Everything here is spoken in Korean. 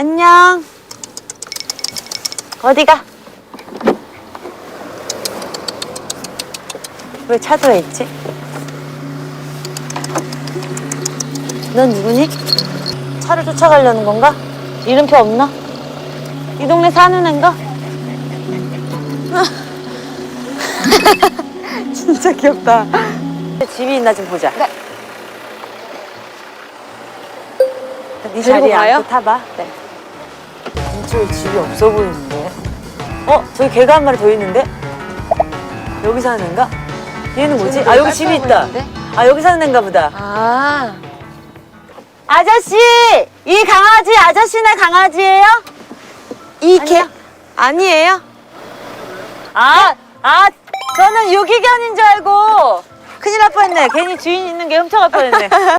안녕. 어디가? 왜 차도에 있지? 넌 누구니? 차를 쫓아가려는 건가? 이름표 없나? 이 동네 사는 앤가? 진짜 귀엽다. 집이 있나 좀 보자. 네. 네 데리고 자리에 가요? 앉고 타봐. 네. 근처에 집이 없어 보이는데. 어, 저기 개가 한 마리 더 있는데? 여기 사는 애인가? 얘는 뭐지? 아, 여기 집이 있다. 아, 여기 사는 애인가 보다. 아, 아저씨! 이 강아지 아저씨네 강아지예요? 이 개? 아니에요? 아, 아, 저는 유기견인 줄 알고 큰일 날 뻔했네. 괜히 주인 있는 게 훔쳐갈 뻔했네.